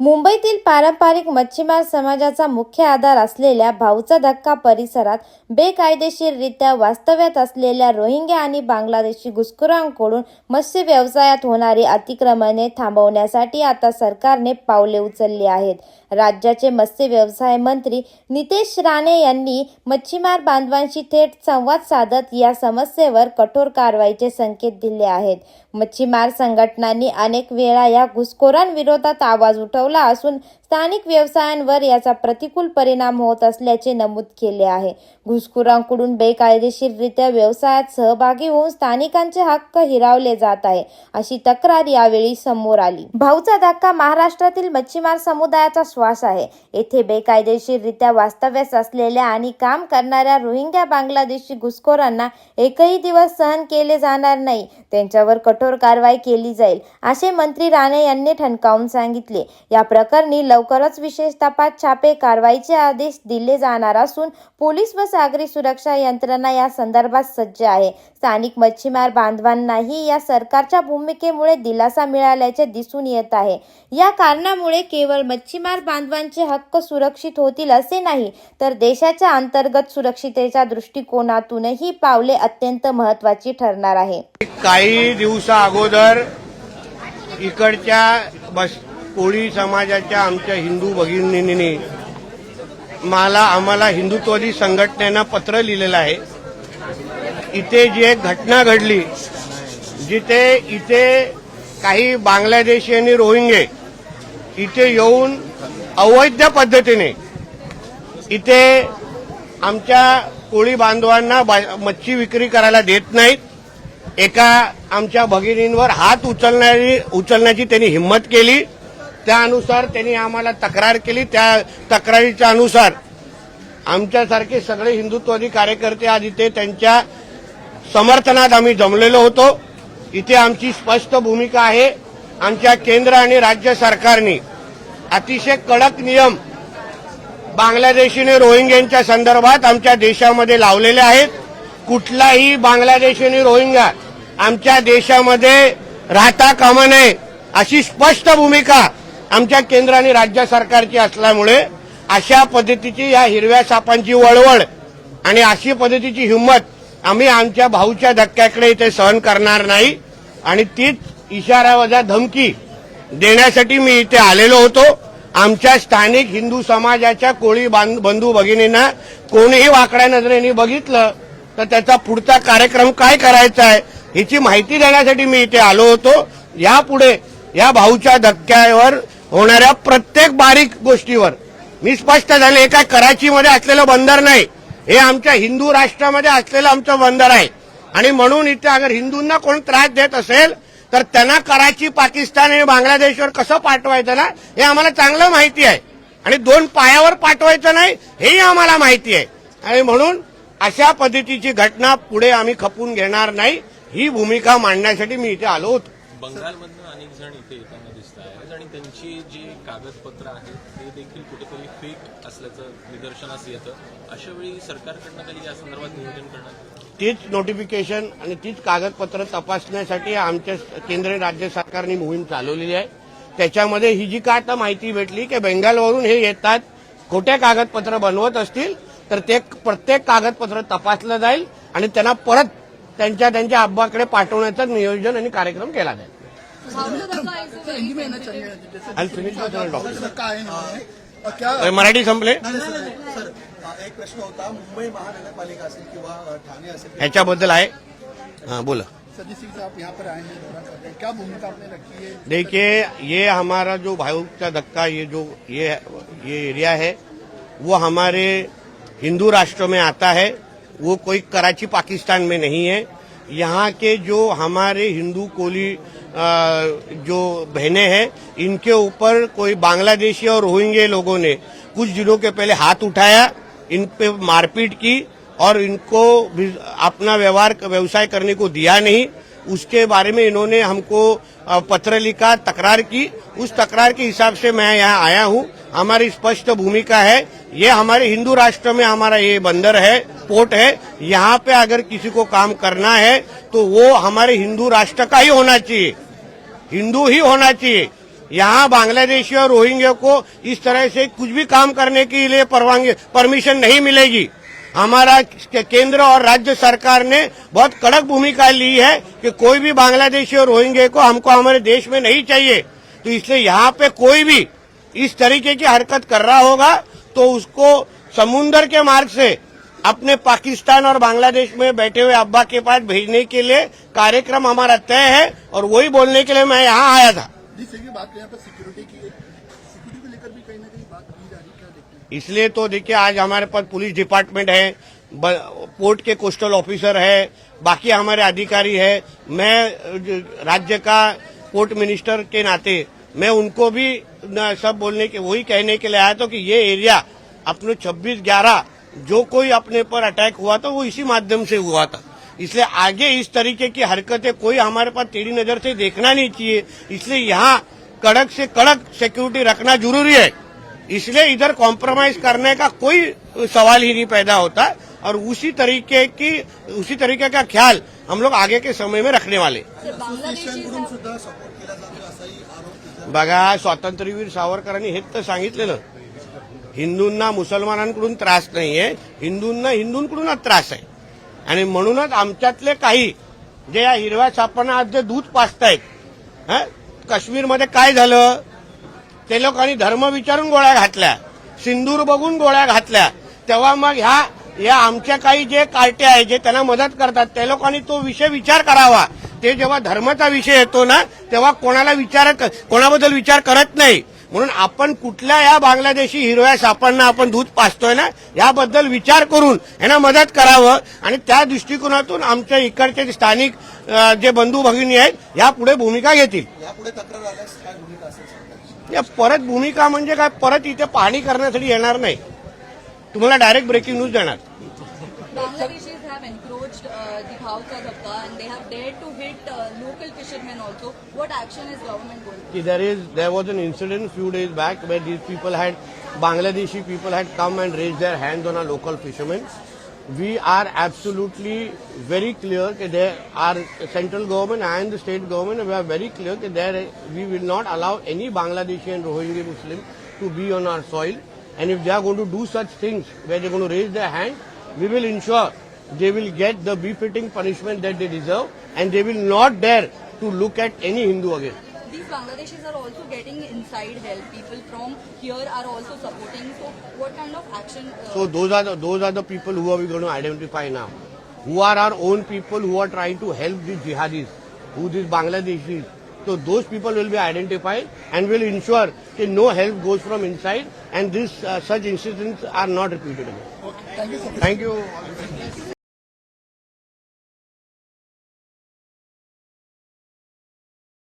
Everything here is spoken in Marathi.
मुंबईतील पारंपरिक मच्छीमार समाजाचा मुख्य आधार असलेल्या भाऊचा धक्का परिसरात बेकायदेशीररित्या वास्तव्यात असलेल्या रोहिंग्या आणि बांगलादेशी घुसखोरांकडून मत्स्य व्यवसायात होणारी अतिक्रमणे थांबवण्यासाठी आता सरकारने पावले उचलली आहेत. राज्याचे मत्स्य व्यवसाय मंत्री नितेश राणे यांनी मच्छीमार बांधवांशी थेट संवाद साधत या समस्येवर कठोर कारवाईचे संकेत दिले आहेत. मच्छीमार संघटनांनी अनेक वेळा या घुसखोरांविरोधात आवाज उठवला असून स्थानिक व्यवसायांवर याचा प्रतिकूल परिणाम होत असल्याचे नमूद केले आहे. घुसखोरांकडून बेकायदेशीररित्या व्यवसायात सहभागी होऊन स्थानिकांचे हक्क हिरावले जात आहे अशी तक्रार यावेळी समोर आली. भाऊचा धक्का महाराष्ट्रातील मच्छीमार समुदायाचा श्वास आहे. येथे बेकायदेशीररित्या वास्तव्यास असलेल्या आणि काम करणाऱ्या रोहिंग्या बांगलादेशी घुसखोरांना एकही दिवस सहन केले जाणार नाही. त्यांच्यावर कठोर कारवाई केली जाईल असे मंत्री राणे यांनी ठणकावून सांगितले. या प्रकरणी लवकरच विशेष तपास छापे कारवाईचे आदेश दिले जाणार असून पोलीस व सागरी सुरक्षा यंत्रणा या संदर्भात सज्ज आहे. स्थानिक मच्छीमार बांधवांनाही या सरकारच्या भूमिकेमुळे दिलासा मिळाल्याचे दिसून येत आहे. या कारणामुळे केवळ मच्छीमार बांधवांचे हक्क सुरक्षित होतील असे नाही तर देशाच्या अंतर्गत सुरक्षितेच्या दृष्टिकोनातूनही पावले अत्यंत महत्वाची ठरणार आहे. काही दिवसा अगोदर इकडच्या बस कोळी समाजाच्या आमच्या हिंदू भगिनींनी मला आम्हाला हिंदुत्ववादी संघटनेनं पत्र लिहिलेलं आहे. इथे जी एक घटना घडली जिथे इथे काही बांगलादेशी आणि रोहिंगे इथे येऊन अवैध पद्धतीने इथे आमच्या कोळी बांधवांना बा- मच्छी विक्री करायला देत नाहीत. एका आमच्या भगिनींवर हात उचलणारी उचलण्याची त्यांनी हिंमत केली. त्यानुसार त्यांनी आम्हाला तक्रार केली. त्या तक्रारीच्या अनुसार आमच्यासारखे सगळे हिंदुत्ववादी कार्यकर्ते आज इथे त्यांच्या समर्थनात आम्ही जमलेलो होतो. इथे आमची स्पष्ट भूमिका आहे. आमच्या केंद्र आणि राज्य सरकारने अतिशय कडक नियम बांगलादेशीने रोहिंग्यांच्या संदर्भात आमच्या देशामध्ये लावलेले आहेत. कुठलाही बांगलादेशीने रोहिंगा आमच्या देशामध्ये राहता कामा नये अशी स्पष्ट भूमिका आमच्या केंद्र आणि राज्य सरकारची असल्यामुळे अशा पद्धतीची या हिरव्या सापांची वळवळ आणि अशी पद्धतीची हिंमत आम्ही आमच्या भाऊच्या धक्क्याकडे इथे सहन करणार नाही. आणि तीच इशाऱ्यावजा धमकी देण्यासाठी मी इथे आलेलो होतो. आमच्या स्थानिक हिंदू समाजाच्या कोळी बांध- बंधू भगिनींना कोणीही वाकड्या नजरेने बघितलं तर त्याचा पुढचा कार्यक्रम काय करायचा आहे ह्याची माहिती देण्यासाठी मी इथे आलो होतो. यापुढे या भाऊच्या धक्क्यावर होणाऱ्या प्रत्येक बारीक गोष्टीवर. मी स्पष्ट झाले हे काय कराचीमध्ये असलेलं बंदर नाही. हे आमच्या हिंदू राष्ट्रामध्ये असलेलं आमचं बंदर आहे. आणि म्हणून इथे अगर हिंदूंना कोण त्रास देत असेल तर त्यांना कराची पाकिस्तान आणि बांगलादेशवर कसं पाठवायचं ना हे आम्हाला चांगलं माहिती आहे. आणि दोन पायावर पाठवायचं नाही हेही आम्हाला माहिती आहे. आणि म्हणून अशा पद्धतीची घटना पुढे आम्ही खपून घेणार नाही. ही भूमिका मांडण्यासाठी मी इथे आलो होतो. बंगालमधनं अनेक जण इथे येताना दिसत आहेत आणि त्यांची जी कागदपत्र आहेत ते देखील कुठेतरी फेक असल्याचं निदर्शनास येतं. अशा वेळी सरकारकडनं काही या संदर्भात नियोजन करणार? तीच नोटिफिकेशन आणि तीच कागदपत्र तपासण्यासाठी आमच्या केंद्र राज्य सरकारने मोहीम चालवलेली आहे. त्याच्यामध्ये ही जी काय आता माहिती भेटली की बेंगालवरून हे येतात खोट्या कागदपत्र बनवत असतील तर ते प्रत्येक कागदपत्र तपासलं जाईल आणि त्यांना परत त्यांच्या त्यांच्या अब्बाकडे पाठवण्याचं नियोजन आणि कार्यक्रम केला जाईल. हिंदी में चाहिए जैसे क्या मराठी संपले सर एक प्रश्न होता. मुंबई महानगरपालिका असेल किंवा ठाणे असेल ह्याच्याबद्दल आहे? हा बोला. सदी सिंह साहब यहाँ पर आए हैं दौरा करते हैं. क्या भूमिका आपने रखी है? देखिए ये हमारा जो भाई का धक्का ये जो ये ये एरिया है वो हमारे हिंदू राष्ट्र में आता है वो कोई कराची पाकिस्तान में नहीं है। यहाँ के जो हमारे हिंदू कोली जो बहनें हैं, इनके ऊपर कोई बांग्लादेशी और रोहिंगे लोगों ने कुछ दिनों के पहले हाथ उठाया, इन पे मारपीट की और इनको अपना व्यवहार, व्यवसाय करने को दिया नहीं। उसके बारे में इन्होंने हमको पत्र लिखा, तकरार की। उस तकरार के हिसाब से मैं यहाँ आया हूँ। हमारी स्पष्ट भूमिका है। ये हमारे हिंदू राष्ट्र में हमारा ये बंदर है, पोर्ट है। यहाँ पे अगर किसी को काम करना है तो वो हमारे हिंदू राष्ट्र का ही होना चाहिए। हिंदू ही होना चाहिए। यहाँ बांग्लादेशी और रोहिंग्या को इस तरह से कुछ भी काम करने के लिए परवानगी, परमिशन नहीं मिलेगी। हमारा केंद्र और राज्य सरकार ने बहुत कड़क भूमिका ली है कि कोई भी बांग्लादेशी और रोहिंग्या को हमको हमारे देश में नहीं चाहिए। तो इसलिए यहाँ पे कोई भी इस तरीके की हरकत कर रहा होगा तो उसको समुन्दर के मार्ग से अपने पाकिस्तान और बांग्लादेश में बैठे हुए अब्बा के पास भेजने के लिए कार्यक्रम हमारा तय है और वही बोलने के लिए मैं यहाँ आया था। इसलिए तो देखिए आज हमारे पास पुलिस डिपार्टमेंट है पोर्ट के कोस्टल ऑफिसर है बाकी हमारे अधिकारी है। मैं राज्य का पोर्ट मिनिस्टर के नाते मैं उनको भी न, सब बोलने के वही कहने के लिए आया था कि ये एरिया अपने 26 ग्यारह जो कोई अपने पर अटैक हुआ था वो इसी माध्यम से हुआ था। इसलिए आगे इस तरीके की हरकतें कोई हमारे पास टेढ़ी नज़र से देखना नहीं चाहिए। इसलिए यहाँ कड़क से कड़क सिक्योरिटी रखना ज़रूरी है। इसलिए इधर कॉम्प्रोमाइज करने का कोई सवाल ही नहीं पैदा होता और उसी तरीके की उसी तरीके का ख्याल हम लोग आगे के समय में रखने वाले बघा स्वातंत्र्यवीर सावरकरांनी हेच तर सांगितलेलं. हिंदूंना मुसलमानांकडून त्रास नाहीये हिंदूंना हिंदूंकडूनच त्रास आहे. आणि म्हणूनच आमच्यातले काही जे या हिरव्या छापांना आज जे दूध पाचतायत काश्मीरमध्ये काय झालं? ते लोकांनी धर्म विचारून गोळ्या घातल्या सिंदूर बघून गोळ्या घातल्या. तेव्हा मग ह्या या आमच्या काही जे कार्टे आहेत जे त्यांना मदत करतात त्या लोकांनी तो विषय विचार करावा. ते जेव्हा धर्माचा विषय येतो ना तेव्हा कोणाला विचार कोणाबद्दल विचार करत नाही. म्हणून आपण कुठल्या या बांगलादेशी हिरव्या सापांना आपण दूध पाचतोय ना याबद्दल विचार करून यांना मदत करावं. आणि त्या दृष्टिकोनातून आमच्या इकडचे जे स्थानिक जे बंधू भगिनी आहेत भूमिका घेतील. आल्यास काय भूमिका? या परत भूमिका म्हणजे काय? परत इथे पाहणी करण्यासाठी येणार नाही. तुम्हाला डायरेक्ट ब्रेकिंग न्यूज देणार. Local fishermen also. What action is government going to There is there was an incident few days back where these people had Bangladeshi people had come and raised their hands on our local fishermen We are absolutely very clear that there are central government and the state government we are very clear that there we will not allow any Bangladeshi and Rohingya Muslim to be on our soil. And if they are going to do such things where they're going to raise their hand, we will ensure they will get the befitting punishment that they deserve and they will not dare to look at any Hindu again. These Bangladeshis are also getting inside help. People from here are also supporting. So, what kind of action? Uh, So those are the, those are the people who are we going to identify now, who are our own people who are trying to help these jihadis, who these Bangladeshis. So those people will be identified and will ensure that no help goes from inside and this uh, such incidents are not repeated again. Thank you so much. Thank you.